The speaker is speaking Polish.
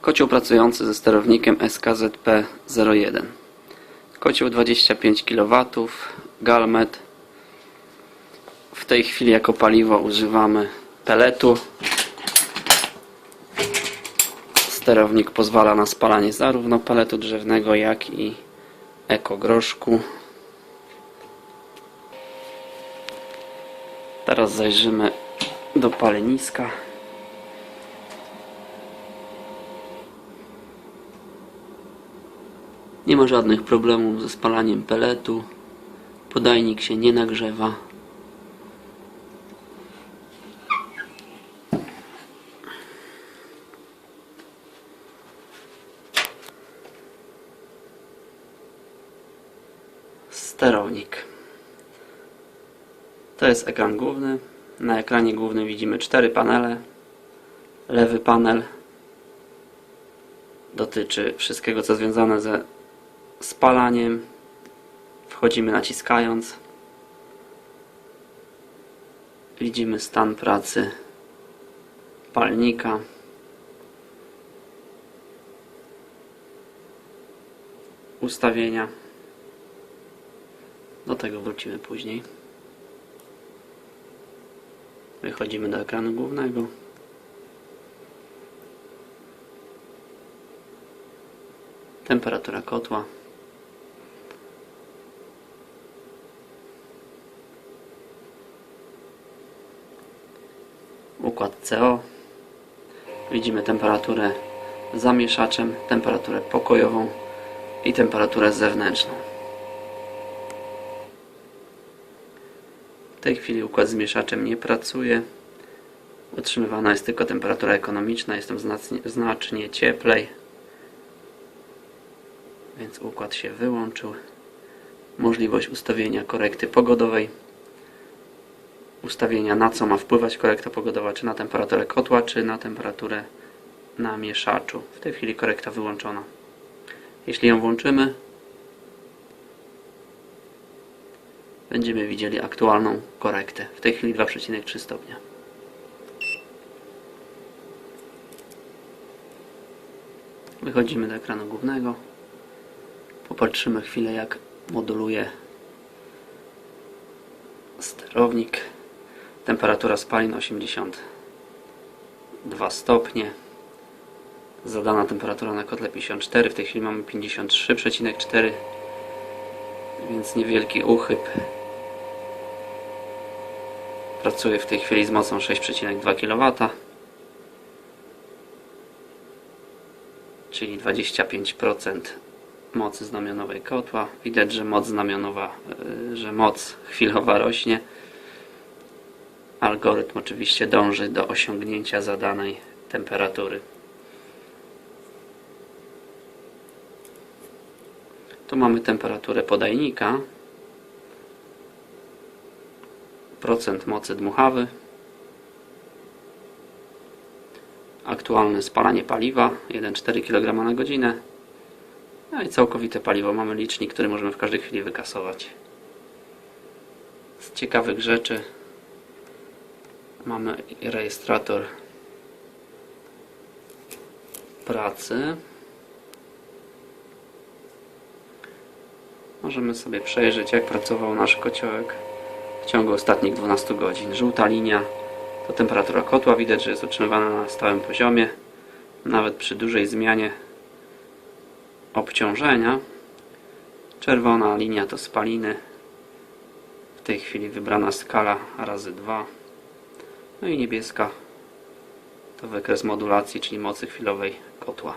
Kocioł pracujący ze sterownikiem SKZP-01. Kocioł 25 kW, Galmet. W tej chwili jako paliwo używamy peletu. Sterownik pozwala na spalanie zarówno peletu drzewnego, jak i ekogroszku. Teraz zajrzymy do paleniska. Nie ma żadnych problemów ze spalaniem peletu. Podajnik się nie nagrzewa. Sterownik. To jest ekran główny. Na ekranie głównym widzimy cztery panele. Lewy panel dotyczy wszystkiego, co związane ze spalaniem. Wchodzimy naciskając. Widzimy stan pracy palnika. Ustawienia. Do tego wrócimy później. Wychodzimy do ekranu głównego. Temperatura kotła. Układ CO. Widzimy temperaturę zamieszaczem, temperaturę pokojową i temperaturę zewnętrzną. W tej chwili układ z nie pracuje. Utrzymywana jest tylko temperatura ekonomiczna. Jest tam znacznie, znacznie cieplej. Więc układ się wyłączył. Możliwość ustawienia korekty pogodowej. Ustawienia na co ma wpływać korekta pogodowa, czy na temperaturę kotła, czy na temperaturę na mieszaczu. W tej chwili korekta wyłączona. Jeśli ją włączymy, będziemy widzieli aktualną korektę. W tej chwili 2,3 stopnia. Wychodzimy do ekranu głównego. Popatrzymy chwilę jak moduluje sterownik. Temperatura spalin 82 stopnie. Zadana temperatura na kotle 54. W tej chwili mamy 53,4 więc niewielki uchyb. Pracuję w tej chwili z mocą 6,2 kW, czyli 25% mocy znamionowej kotła. Widać, że moc znamionowa, y, że moc chwilowa rośnie. Algorytm oczywiście dąży do osiągnięcia zadanej temperatury. Tu mamy temperaturę podajnika, procent mocy dmuchawy, aktualne spalanie paliwa 1,4 kg na godzinę, no i całkowite paliwo. Mamy licznik, który możemy w każdej chwili wykasować. Z ciekawych rzeczy mamy rejestrator pracy. Możemy sobie przejrzeć, jak pracował nasz kociołek w ciągu ostatnich 12 godzin. Żółta linia to temperatura kotła. Widać, że jest utrzymywana na stałym poziomie. Nawet przy dużej zmianie obciążenia. Czerwona linia to spaliny. W tej chwili wybrana skala razy 2. No i niebieska to wykres modulacji, czyli mocy chwilowej kotła.